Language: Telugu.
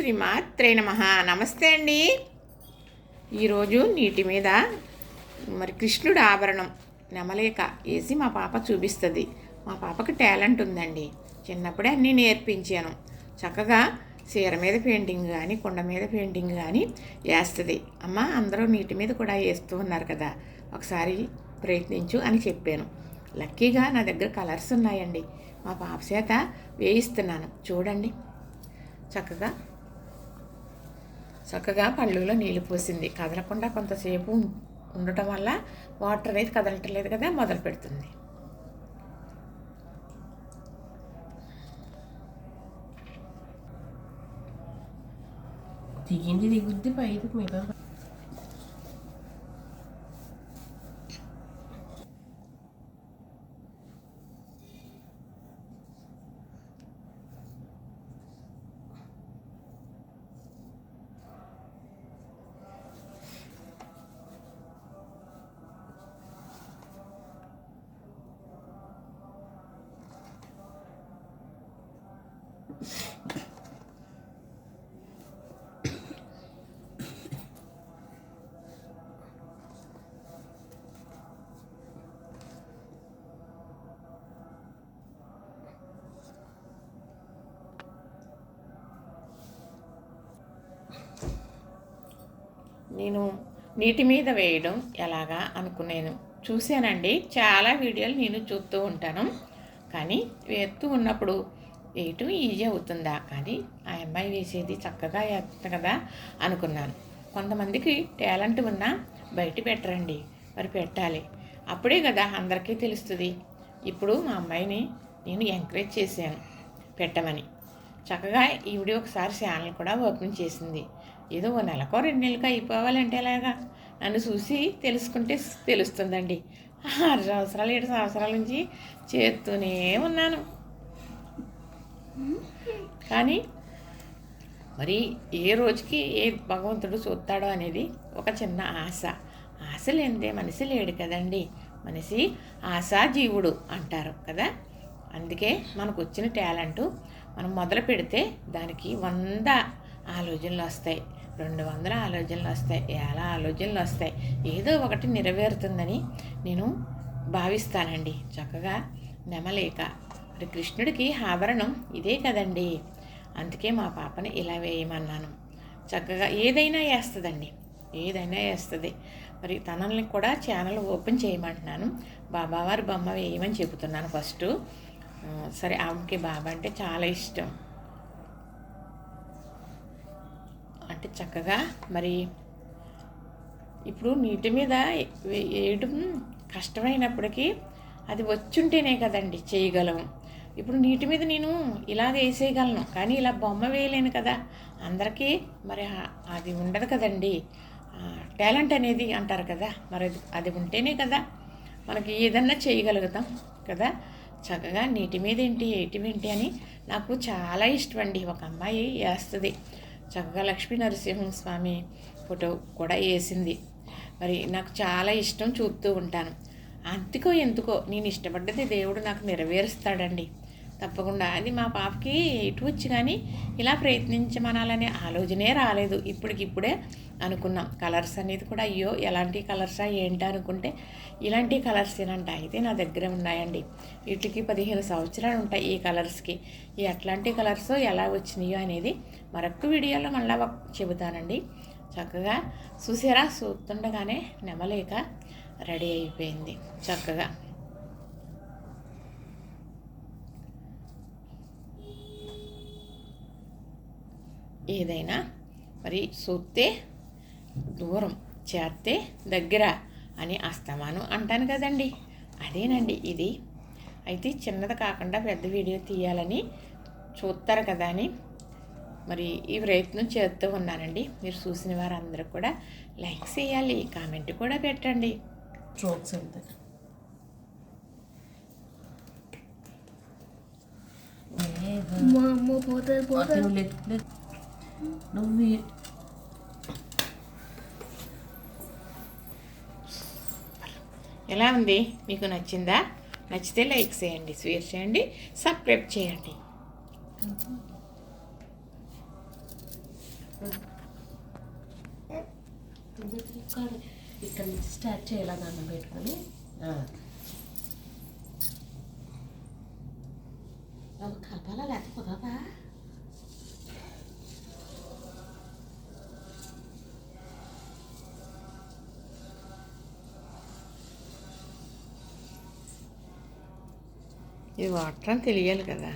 శ్రీమాత్రే నమ. నమస్తే అండి. ఈరోజు నీటి మీద మరి కృష్ణుడు ఆభరణం నెమలేక వేసి మా పాప చూపిస్తుంది. మా పాపకి టాలెంట్ ఉందండి. చిన్నప్పుడే అన్నీ నేర్పించాను. చక్కగా చీర మీద పెయింటింగ్ కానీ కుండ మీద పెయింటింగ్ కానీ వేస్తుంది. అమ్మ అందరూ నీటి మీద కూడా వేస్తూ ఉన్నారు కదా ఒకసారి ప్రయత్నించు అని చెప్పాను. లక్కీగా నా దగ్గర కలర్స్ ఉన్నాయండి. మా పాప చేత వేయిస్తున్నాను. చూడండి. చక్కగా చక్కగా పళ్ళులో నీళ్ళు పోసింది. కదలకుండా కొంతసేపు ఉండటం వల్ల వాటర్ అనేది కదలటం లేదు కదా మొదలు పెడుతుంది. దిగింది దిగుద్ది పైకి మీద నేను నీటి మీద వేయడం ఎలాగా అనుకునేను. చూశానండి చాలా వీడియోలు నేను చూస్తూ ఉంటాను. కానీ వేస్తూ ఉన్నప్పుడు వేయటం ఈజీ అవుతుందా? కానీ ఆ అమ్మాయి వేసేది చక్కగా వేస్తుంది కదా అనుకున్నాను. కొంతమందికి టాలెంట్ ఉన్నా బయట పెట్టరండి మరి పెట్టాలి. అప్పుడే కదా అందరికీ తెలుస్తుంది. ఇప్పుడు మా అమ్మాయిని నేను ఎంకరేజ్ చేశాను పెట్టమని. చక్కగా ఈవిడ ఒకసారి ఛానల్ కూడా ఓపెన్ చేసింది. ఏదో ఓ నెలకో రెండు నెలలకు అయిపోవాలంటే ఎలాగా? నన్ను చూసి తెలుసుకుంటే తెలుస్తుందండి. ఆరు సంవత్సరాలు ఏడు సంవత్సరాల నుంచి చేస్తూనే ఉన్నాను. కానీ మరి ఏ రోజుకి ఏ భగవంతుడు చూస్తాడో అనేది ఒక చిన్న ఆశ. ఆశ లేనిదే మనిషి లేడు కదండి. మనిషి ఆశా జీవుడు అంటారు కదా. అందుకే మనకు వచ్చిన టాలెంట్ మనం మొదలు పెడితే దానికి వంద ఆలోచనలు వస్తాయి. రెండు వందల ఆలోచనలు వస్తాయి. ఎలా ఆలోచనలు వస్తాయి. ఏదో ఒకటి నెరవేరుతుందని నేను భావిస్తానండి. చక్కగా నెమలేక. మరి కృష్ణుడికి ఆభరణం ఇదే కదండి. అందుకే మా పాపని ఇలా వేయమన్నాను. చక్కగా ఏదైనా వేస్తుందండి. ఏదైనా వేస్తుంది. మరి తనల్ని కూడా ఛానల్ ఓపెన్ చేయమంటున్నాను. బాబావారి బొమ్మ వేయమని చెబుతున్నాను ఫస్ట్. సరే ఆమెకి బాబా అంటే చాలా ఇష్టం. అంటే చక్కగా మరి ఇప్పుడు నీటి మీద వే- వేయడం కష్టమైనప్పటికీ అది వచ్చుంటేనే కదండి చేయగలం. ఇప్పుడు నీటి మీద నేను ఇలా వేసేయగలను కానీ ఇలా బొమ్మ వేయలేను కదా. అందరికీ మరి అది ఉండదు కదండి. టాలెంట్ అనేది అంటారు కదా మరి అది అది ఉంటేనే కదా మనకి ఏదన్నా చేయగలుగుతాం కదా. చక్కగా నీటి మీద ఏంటి ఏటి ఏంటి అని నాకు చాలా ఇష్టం అండి. ఒక అమ్మాయి వేస్తుంది. చక్కగా లక్ష్మీ నరసింహ స్వామి ఫోటో కూడా వేసింది. మరి నాకు చాలా ఇష్టం చూపుతూ ఉంటాను. అంతకో ఎందుకో నేను ఇష్టపడ్డది దేవుడు నాకు నెరవేరుస్తాడండి. తప్పకుండా. అది మా పాపకి ఎటు వచ్చి కానీ ఇలా ప్రయత్నించమనాలనే ఆలోచనే రాలేదు. ఇప్పటికిప్పుడే అనుకున్నాం. కలర్స్ అనేది కూడా అయ్యో ఎలాంటి కలర్సా ఏంటా అనుకుంటే ఇలాంటి కలర్స్ ఏనంట అయితే నా దగ్గర ఉన్నాయండి. వీటికి పదిహేను సంవత్సరాలు ఉంటాయి ఈ కలర్స్కి. ఈ అట్లాంటి కలర్స్ ఎలా వచ్చినాయో అనేది మరొక వీడియోలో మళ్ళా చెబుతానండి. చక్కగా చూసారా? చూస్తుండగానే నెమలేక రెడీ అయిపోయింది. చక్కగా. ఏదైనా. మరి చూస్తే దూరం చేస్తే దగ్గర అని అస్తమానం అంటాను కదండి. అదేనండి ఇది. అయితే చిన్నది కాకుండా పెద్ద వీడియో తీయాలని చూస్తారు కదా అని మరి ఈ ప్రయత్నం చేస్తూ ఉన్నానండి. మీరు చూసిన వారందరూ కూడా లైక్ చేయాలి కామెంట్ కూడా పెట్టండి. స్ట్రోక్స్ అంతే. మా అమ్మ పోతుంది పోతుంది నువ్వు ఎలా ఉంది? మీకు నచ్చిందా? నచ్చితే లైక్ చేయండి షేర్ చేయండి సబ్స్క్రైబ్ చేయండి. ఇక్కడ నుంచి స్టార్ట్ చేయాలి నాన్న పెట్టుకొని? లేకపోతే ఇది వాటర్ తెలియాలి కదా.